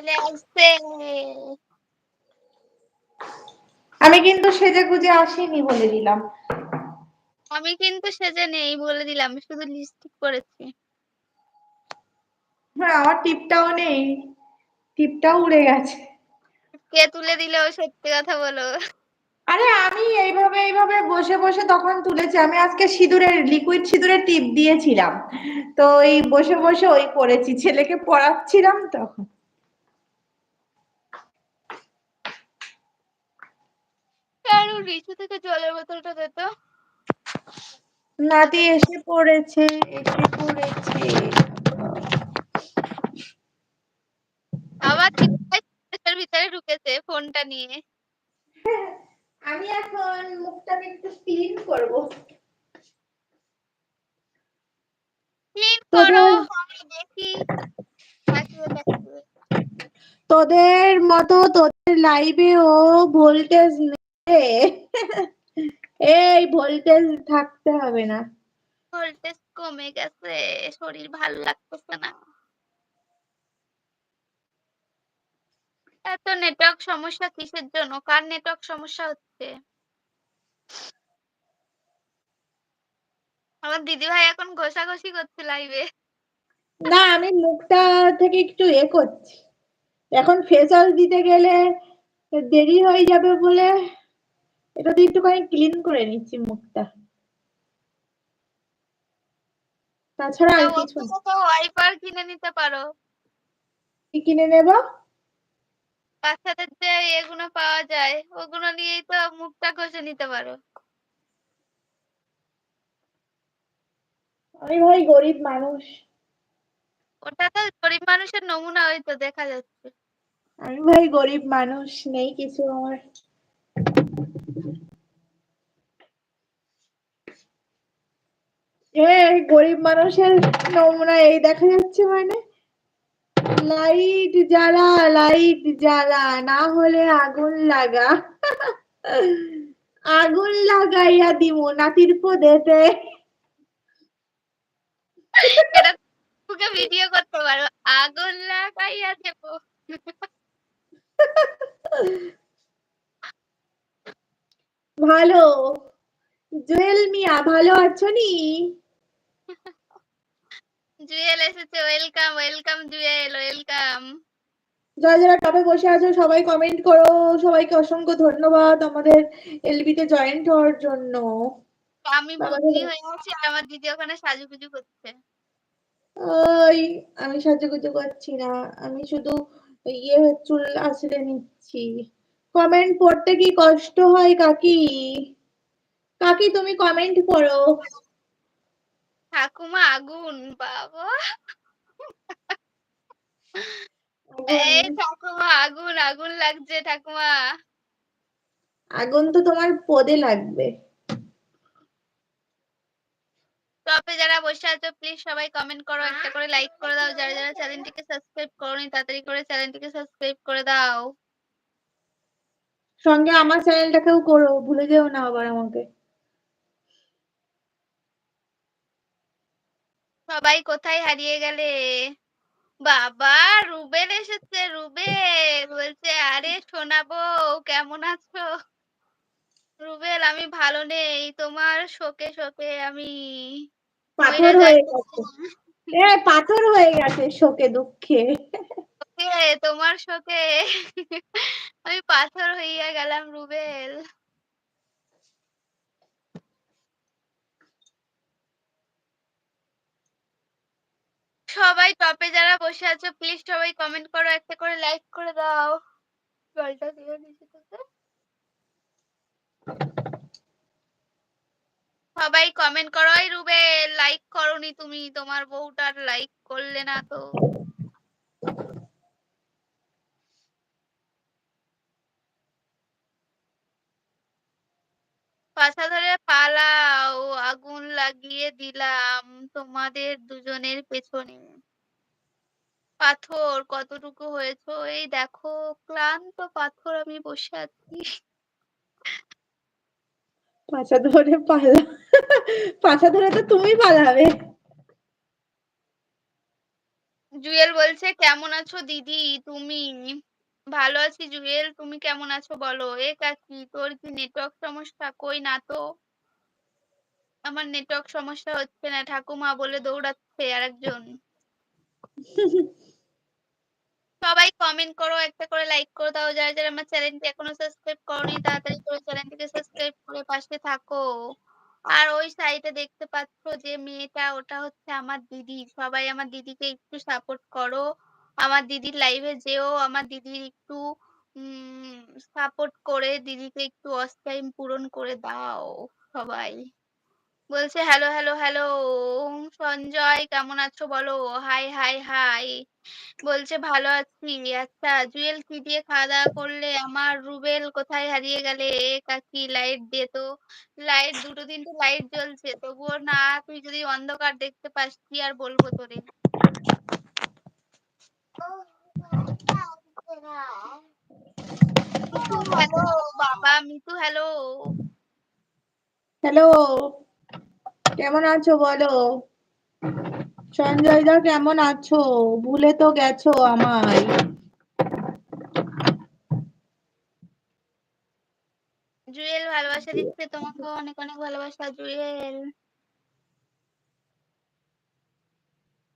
চলে আসছে আমি কিন্তু সেজে গুজে আসিনি বলে দিলাম। আমি কিন্তু সেজে নেই বলে দিলাম শুধু লিপস্টিক করেছি হ্যাঁ আমার টিপটাও নেই। টিপটাও উড়ে গেছে। কে তুলে দিলে? সত্যি কথা বলো। আরে আমি এইভাবে এইভাবে বসে বসে তখন তুলেছি। আমি আজকে সিঁদুরের লিকুইড সিঁদুরের টিপ দিয়েছিলাম। তো এই বসে বসে ওই করেছি ছেলেকে পড়াচ্ছিলাম তখন। নিচে থেকে জলের বোতলটা দে তো। নাতি এসে পড়েছে এসে পড়েছে। আবার এর ভিতরে ঢুকেছে ফোনটা নিয়ে। আমি এখন মুখটাকে একটু ক্লিন করব। ক্লিন করো দেখি। তোদের মতো তোদের লাইভে ও ভোল্টেজ এই ভোল্টেজ থাকতে হবে না। ভোল্টেজ কমে গেছে শরীর ভালো লাগতেছে না। এত নেটওয়ার্ক সমস্যা কিসের জন্য? কার নেটওয়ার্ক সমস্যা হচ্ছে? আমার দিদি ভাই এখন ঘষাঘষি করছে লাইভে না আমি মুখটা থেকে একটু এ করছি। এখন ফেসওয়াশ দিতে গেলে দেরি হয়ে যাবে বলে এটা দিয়ে একটুখানি ক্লিন করে নিচ্ছি মুখটা। তাছাড়া আর কিছু ওয়াইপার কিনে নিতে পারো। কি কিনে নেব? বাচ্চাদের যে এগুলো পাওয়া যায় ওগুলো নিয়েই তো মুখটা ঘষে নিতে পারো। আমি ভাই গরিব মানুষ। ওটা তো গরিব মানুষের নমুনা ওই তো দেখা যাচ্ছে। আমি ভাই গরিব মানুষ নেই কিছু আমার। গরিব মানুষের নমুনা এই দেখা যাচ্ছে মানে? লাইট জ্বালা লাইট জ্বালা না হলে আগুন লাগা। আগুন লাগাইয়া দিমু নাতির পদেতে। এটা তোকে ভিডিও করতে পারো। আগুন লাগাইয়া দেবো। ভালো। জুয়েল মিয়া ভালো আছো নি? জুয়েল এসেছে ওয়েলকাম ওয়েলকাম জুয়েল ওয়েলকাম। যারা যারা টপে বসে আছো সবাই কমেন্ট করো সবাইকে অসংখ্য ধন্যবাদ আমাদের এলবিতে জয়েন্ট হওয়ার জন্য। আমি রে। হয়ে আছি আমার দিদি ওখানে সাজুগুজু করছে। ওই আমি সাজুগুজু করছি না আমি শুধু ইয়ে চুল আছড়ে নিচ্ছি। কমেন্ট পড়তে কি কষ্ট হয় কাকি? কাকি তুমি কমেন্ট করো। ঠাকুমা আগুন বাবা। এই ঠাকুমা আগুন আগুন লাগছে ঠাকুমা। আগুন তো তোমার পদে লাগবে। টপে যারা বসে আছো প্লিজ সবাই কমেন্ট করো একটা করে লাইক করে দাও। যারা যারা চ্যানেলটিকে সাবস্ক্রাইব করোনি তাড়াতাড়ি করে চ্যানেলটিকে সাবস্ক্রাইব করে দাও। সঙ্গে আমার চ্যানেলটাকেও করো ভুলে যেও না আবার আমাকে। সবাই কোথায় হারিয়ে গেলে? বাবা রুবেল এসেছে রুবেল! বলছে আরে শোনাবো কেমন আছো? রুবেল আমি ভালো নেই তোমার শোকে শোকে আমি পাথর হয়ে গেছে। পাথর হয়ে গেছে শোকে দুঃখে। তোমার শোকে। আমি পাথর হইয়া গেলাম রুবেল। সবাই টপে যারা বসে আছো প্লিজ সবাই কমেন্ট করো, একটা করে লাইক করে দাও। জলটা দিচ্ছি তোকে সবাই কমেন্ট করো, এই রুবেল লাইক করনি তুমি, তোমার বউটার লাইক করলে না তো। পাশা ধরে পালাও, আগুন লাগিয়ে দিলাম, তোমাদের দুজনের পেছনে পাথর কতটুকু হয়েছে এই দেখো ক্লান্ত পাথর আমি বসে আছি পাছা ধরে পালা পাছা ধরে তো তুমি পালাবে জুয়েল বলছে, "কেমন আছো দিদি তুমি?" ভালো আছি জুয়েল, তুমি কেমন আছো বলো? এ কাকি তোর কি নেটওয়ার্ক সমস্যা? কই না তো। আমার নেটওয়ার্ক সমস্যা হচ্ছে না। ঠাকুমা বলে দৌড়াচ্ছে আরেকজন। সবাই কমেন্ট করো, একটা করে লাইক করে দাও। যারা, যারা আমার চ্যানেলটি এখনও সাবস্ক্রাইব করোনি তাড়াতাড়ি করে চ্যানেলটিকে সাবস্ক্রাইব করে পাশে থাকো। আর ওই সাইডে দেখতে পাচ্ছ যে মেয়েটা ওটা হচ্ছে আমার দিদি। সবাই আমার দিদিকে একটু সাপোর্ট করো। আমার দিদির লাইভে যেও। আমার দিদির একটু সাপোর্ট করে দিদিকে একটু ওয়াচ টাইম পূরণ করে দাও সবাই। বলছে হ্যালো, হ্যালো, হ্যালো সঞ্জয় কেমন আছো বলো? Hi, hi, hi. বলছে ভালো আছি। আচ্ছা জুয়েল কি দিয়ে খাওয়া-দাওয়া করলে? আমার রুবেল কোথায় হারিয়ে গেলে? কাকি লাইট দে তো। লাইট ২ টো ৩ টে লাইট জ্বলছে। তবুও না তুই যদি অন্ধকার দেখতে পাস কি আর বলব তোরে? হ্যালো বাবা, মিতু হ্যালো। হ্যালো কেমন আছো বলো সঞ্জয় দা কেমন আছো ভুলে তো গেছো আমায় জুয়েল ভালোবাসা দিচ্ছে তোমাকে অনেক, অনেক ভালোবাসা জুয়েল।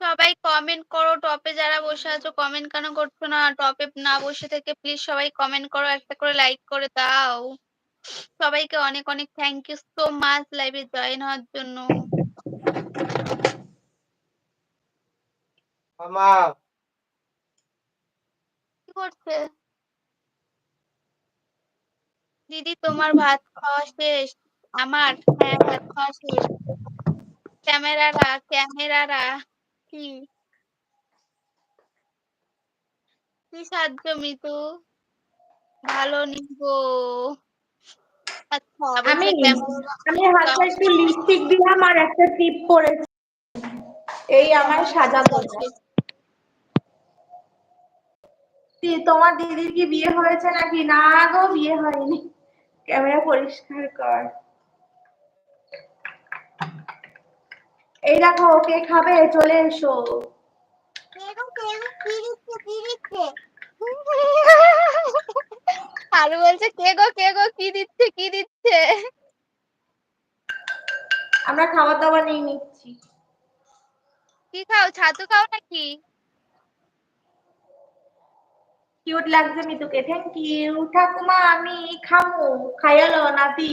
সবাই কমেন্ট করো টপে যারা বসে আছো কমেন্ট কেন করছ না? টপে না বসে থেকে প্লিজ সবাই কমেন্ট করো, একটা করে লাইক করে দাও। সবাইকে অনেক, অনেক থ্যাংক ইউ সো মাচ লাইভে জয়েন হওয়ার জন্য। মামা কি করছে? দিদি তোমার ভাত খাওয়া শেষ? আমার? হ্যাঁ, ভাত খাওয়া শেষ। ক্যামেরারা, ক্যামেরারা কি? কি সাহায্য মিতু? ভালো নিবো। আচ্ছা আমি আমি হালকা একটু লিপস্টিক দিলাম আর একটা টিপ পরেছি। এই আমার সাজাবো দি- তোমার দিদির কি বিয়ে হয়েছে নাকি? না গো বিয়ে হয়নি। ক্যামেরা পরিষ্কার কর। এই দেখো কে খাবে? চলে এসো। আলু বলছে কে গো কে গো কি দিচ্ছে কি দিচ্ছে? আমরা খাবার দাবার নিয়ে নিচ্ছি। কি খাও ছাতু খাও নাকি? কিউট লাগছে মিতুকে থ্যাংক ইউ ঠাকুমা আমি খামু খাইয়ালো নাতি।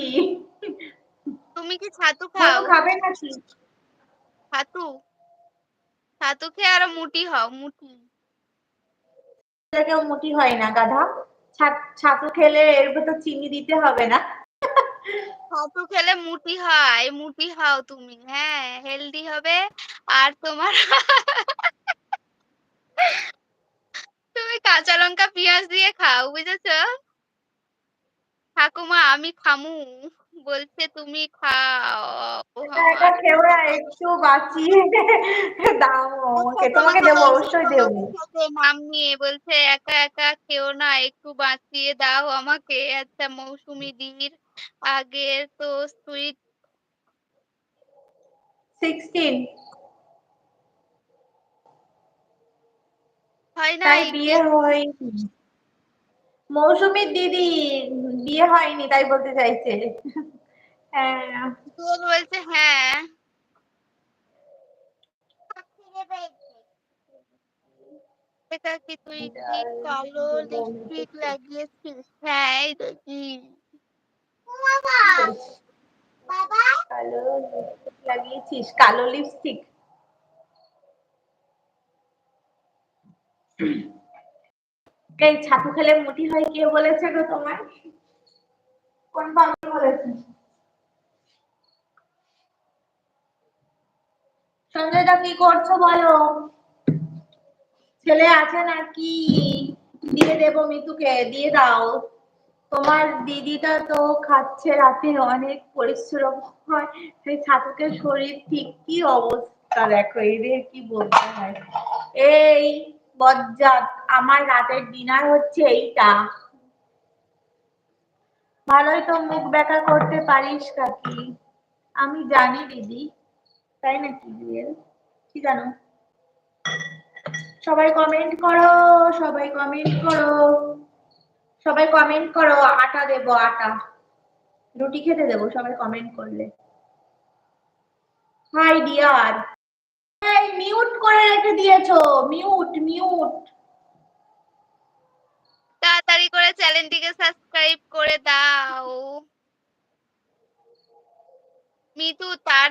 তুমি কি ছাতু খাও? খাবে নাকি? ছাতু। ছাতু খেয়ে আরও মুটি হও মুটি। কেউ মুটি হয় না গাধা? ছাতু খেলে এর ভেতর চিনি দিতে হবে না। ছাতু খেলে মুটি হয় মুটি হও তুমি। হ্যাঁ হেলদি হবে আর তোমার তুমি কাঁচা লঙ্কা, পেঁয়াজ দিয়ে খাও, বুঝেছ? ঠাকুমা, আমি খামু। বলছে তুমি খাও না একটু বাঁচিয়ে দাও আমাকে তোমাকে দেবো অবশ্যই দেবো। সাথে বলছে একা একা খেও না একটু বাঁচিয়ে দাও আমাকে। আচ্ছা মৌসুমি দির আগের তো সুইট সিক্সটিন হয় না বিয়ে হয়নি। মৌসুমীর দিদি বিয়ে হয়নি তাই বলতে চাইছে। হ্যাঁ। বলছে হ্যাঁ। এটা কি তুই কি কালো লিপস্টিক লাগিয়েছিস? হ্যাঁ এই কালো লিপস্টিক লাগিয়েছিস কালো লিপস্টিক এই ছাতু খেলে মুটি হয় কে বলেছে গো কোন বলেছে? কি করছ বলো? ছেলে আছে দিয়ে দেবো মিতুকে, দিয়ে দাও। তোমার দিদিটা তো খাচ্ছে রাতে, অনেক পরিশ্রম হয়। সেই ছাতুকে শরীর ঠিক কি অবস্থা দেখো এদের কি বলতে হয়? এই বজ্জাত, আমার রাতের ডিনার হচ্ছে এইটা। ভালোই তো মুখ বেঁকা করতে পারিস কাকি। আমি জানি দিদি, তাই নাকি রিয়েল কি জানো? সবাই কমেন্ট করো, সবাই কমেন্ট করো। সবাই কমেন্ট করো, আটা দেবো, আটা। রুটি খেতে দেবো, সবাই কমেন্ট করলে। হাই ডিয়ার মিউট করে রেখে দিয়েছ। মিউট মিউট তাড়াতাড়ি করে চ্যানেলটিকে সাবস্ক্রাইব করে দাও। মিতু তার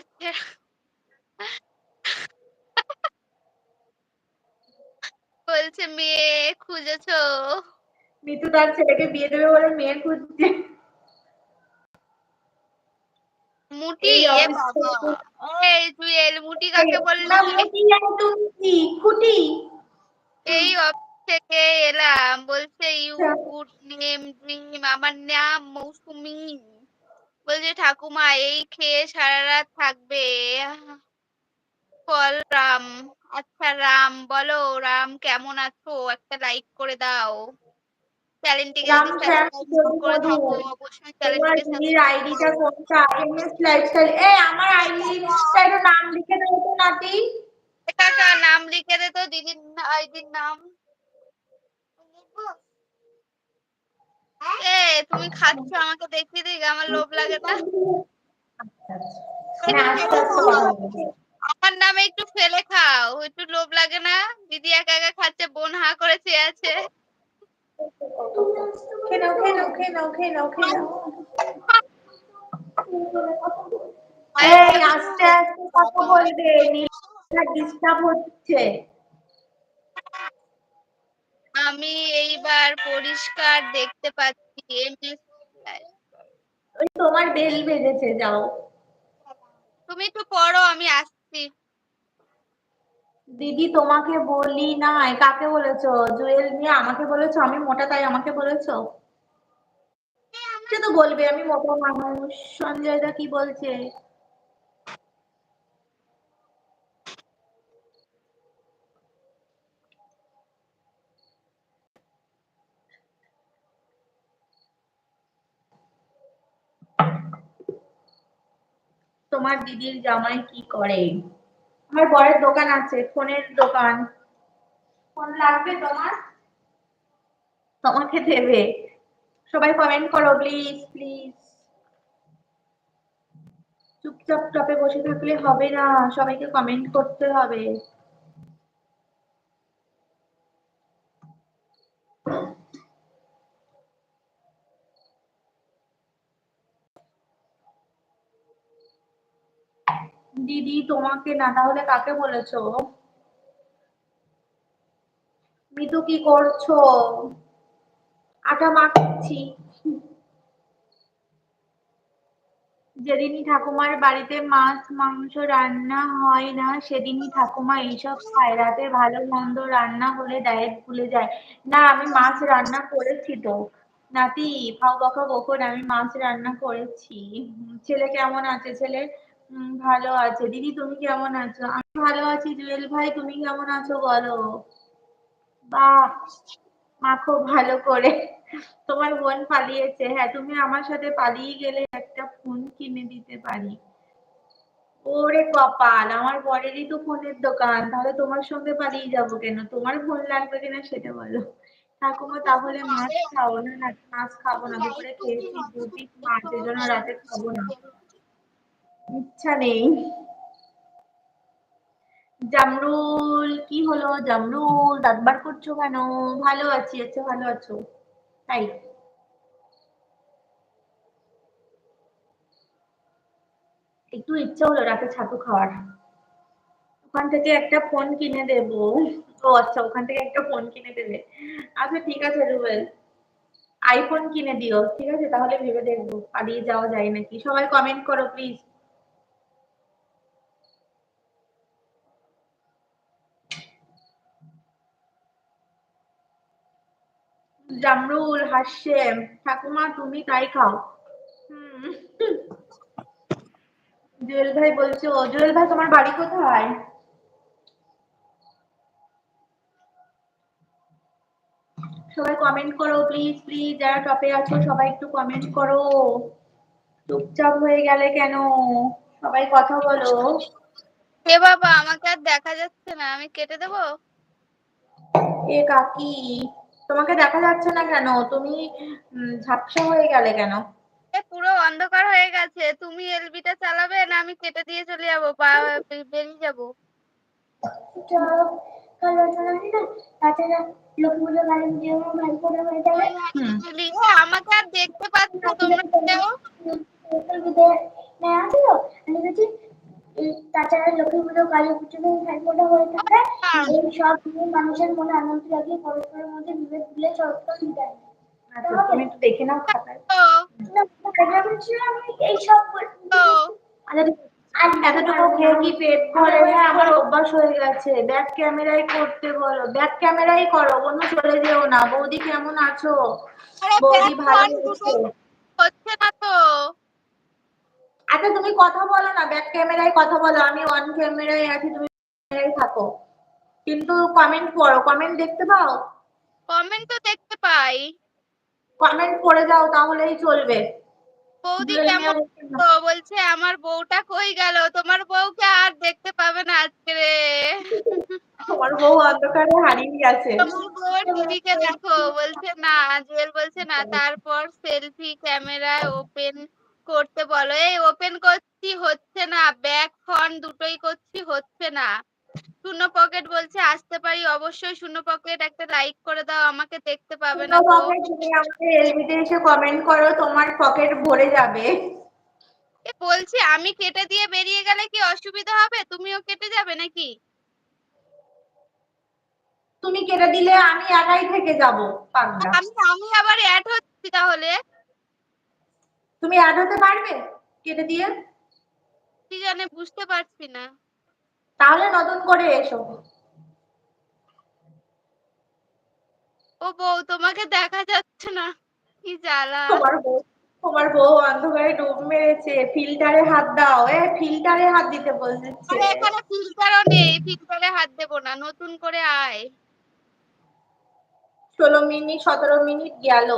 বলছে মেয়ে খুঁজেছো? মিতু তার ছেলেকে বিয়ে দেবে বলে মেয়ে খুঁজছে। মুটি এই এ অফিস বাবা। এই জুয়েল মুটি কাকে খুঁটি। এই থেকে এলাম বলছে ইউ আচ্ছা। গুড নেম ড্রিম আমার নাম মৌসুমি। বলছে ঠাকুমা এই খেয়ে সারা রাত থাকবে। ফল রাম আচ্ছা রাম বলো রাম কেমন আছো? একটা লাইক করে দাও। চ্যানেলটিকে রাম যদি শ্যাম সাবস্ক্রাইব করে থাকো অবশ্যই চ্যানেলটিকে আইডিটা কোনটা? এমএস লাইফস্টাইল এ আমার আইডিটা নাম লিখে দাও তো নাতি। কাকা নাম লিখে দে তো দিদির আইডির নাম। এ তুমি খাচ্ছ আমাকে দেখিয়ে দিই আমার লোভ লাগে না। আচ্ছা, আচ্ছা। বলব। আমার নামে একটু ফেলে খাও একটু লোভ লাগে না। দিদি একা একা খাচ্ছে বোন হা করে চেয়ে আছে। খেয়ে নাও, খেয়ে নাও, খেয়ে নাও, খেয়ে নাও, খেয়ে নাও। এই আস্তে আস্তে কথা বলবে ডিস্টার্ব হচ্ছে আমি এইবার পরিষ্কার দেখতে পাচ্ছি ওই তোমার বেল বেজেছে যাও। তুমি একটু পড়ো আমি আসছি। দিদি তোমাকে বলি নাই, কাকে বলেছ? জুয়েল নিয়ে আমাকে বলেছ, আমি মোটা, তাই আমাকে বলেছ? সে তো বলবে, আমি মোটা মানুষ। সঞ্জয় দা কি বলছে? তোমার দিদির জামাই কি করে? আমার বরের দোকান আছে ফোনের দোকান। ফোন লাগবে তোমার? তোমাকে দেবে। সবাই কমেন্ট করো প্লিজ প্লিজ চুপচাপ টপে বসে থাকলে হবে না সবাইকে কমেন্ট করতে হবে। দিদি তোমাকে না, তাহলে কাকে বলেছ? মিতু কি করছ? আটা মাখছি। যেদিনই ঠাকুমার বাড়িতে মাছ, মাংস রান্না হয় না, সেদিনই ঠাকুমা এইসব খায়। রাতে ভালো মন্দ রান্না হলে ডায়েট ভুলে যায়। না, আমি মাছ রান্না করেছি তো। নাতি ফাও বকা বকো আমি মাছ রান্না করেছি। ছেলে কেমন আছে ছেলে? ভালো আছে। দিদি, তুমি কেমন আছো? আমি ভালো আছি, জুয়েল ভাই, তুমি কেমন আছো বলো? বাহ মাখো ভালো করে। তোমার বোন পালিয়েছে। হ্যাঁ তুমি আমার সাথে পালিয়ে গেলে একটা ফোন কিনে দিতে পারি। ওরে কপাল, আমার বরেরই তো ফোনের দোকান। তাহলে তোমার সঙ্গে পালিয়ে যাব কেন? তোমার ফোন লাগবে কিনা সেটা বলো। ঠাকুমা, তাহলে মাছ খাও না? মাছ খাব না। দুপুরে খেয়েছি দু পিস মাছ, এই জন্য রাতে খাব না। ইচ্ছা নেই। জামরুল, কি হলো? জামরুল দাঁত বার করছ কেন? ভালো আছি আচ্ছা ভালো আছো। তাই। একটু ইচ্ছা হলো রাতে ছাতু খাওয়ার। ওখান থেকে একটা ফোন কিনে দেব। ও আচ্ছা ওখান থেকে একটা ফোন কিনে দেবে। আচ্ছা ঠিক আছে, রুবেল। আইফোন কিনে দিও, ঠিক আছে? তাহলে ভেবে দেখব। পালিয়ে যাওয়া যায় নাকি? সবাই কমেন্ট করো প্লিজ জামরুল হাসছে ঠাকুমা তুমি তাই খাও। জুয়েল ভাই বলছো জুয়েল ভাই তোমার বাড়ি কোথায়? সবাই কমেন্ট করো প্লিজ প্লিজ যারা টপে আছো সবাই একটু কমেন্ট করো। চুপচাপ হয়ে গেলে কেন? সবাই কথা বলো। এ বাবা আমাকে আর দেখা যাচ্ছে না। আমি কেটে দেবো? এ কাকি। তোমাকে দেখা যাচ্ছে না কেন? তুমি ঝাপসা হয়ে গেলে কেন? পুরো অন্ধকার হয়ে গেছে। তুমি এলবিটা চালাবে না আমি কেটে দিয়ে চলে যাব বা বেরিয়ে যাব। হয়ে। এ, আমাকে আর দেখতে পাচ্ছ তোমরা কেউ? তাছাড়া লক্ষ্মী পুজো কালী পুজো ফোটা হয়ে থাকে হ্যাঁ। এই সব নিয়ে মানুষের মনে আনন্দ লাগে পরস্পরের মধ্যে বিভেদ ভুলে সরকার বিদায়। আচ্ছা তুমি একটু দেখে নাও খাতায় আমি ছিল, আমি এইসব আচ্ছা এতটুকু খেয়ে কি পেট ভরে হ্যাঁ আমার অভ্যাস হয়ে গেছে ব্যাক ক্যামেরাই করতে বলো ব্যাক ক্যামেরাই করো কোনো চলে যেও না বৌদি কেমন আছো বৌদি ভালো হচ্ছে না তো আচ্ছা তুমি কথা বলো না ব্যাক ক্যামেরায় কথা বলো আমি অন ক্যামেরায় আছি তুমি ক্যামেরায় থাকো। কিন্তু কমেন্ট পড়ো কমেন্ট দেখতে পাও? কমেন্ট তো দেখতে পাই। কমেন্ট পড়ে যাও তাহলেই চলবে। বৌদি কেমন তো বলছে আমার বউটা কই গেল? তোমার বউকে আর দেখতে পাবে না আজকে রে। তোমার বউ অন্ধকারে হারিয়ে গেছে। তোমার বউ টিভিকে দেখো বলছে না। জুয়েল বলছে না। তারপর সেলফি ক্যামেরায় ওপেন করতে বলো। এই ওপেন করছি হচ্ছে না। ব্যাক ফ্রন্ট দুটোই করছি হচ্ছে না। শূন্য পকেট বলছে আসতে পারি অবশ্যই। শূন্য পকেট একটা লাইক করে দাও আমাকে দেখতে পাবে না তুমি আমাকে এলবিতে এসে কমেন্ট করো তোমার পকেট ভরে যাবে। এ বলছি আমি কেটে দিয়ে বেরিয়ে গেলে কি অসুবিধা হবে? তুমিও কেটে যাবে নাকি? তুমি কেটে দিলে আমি একাই থেকে যাব আমি আমি আবার অ্যাড হচ্ছি তাহলে? তুমি অ্যাড হতে পারবে? কেটে দিয়ে? কি জানে বুঝতে পারছি না। তাহলে নতুন করে এসো। ও বউ তোমাকে দেখা যাচ্ছে না। কি জ্বালা। তোমার বউ তোমার বউ অন্ধকারে ডুব মেরেছে। ফিল্টারে হাত দাও। এ ফিল্টারে হাত দিতে বলছে আরে এখানে ফিল্টারও নেই। ফিল্টারে হাত দেবো না। নতুন করে আয়। ষোলো মিনিট সতেরো মিনিট গেল।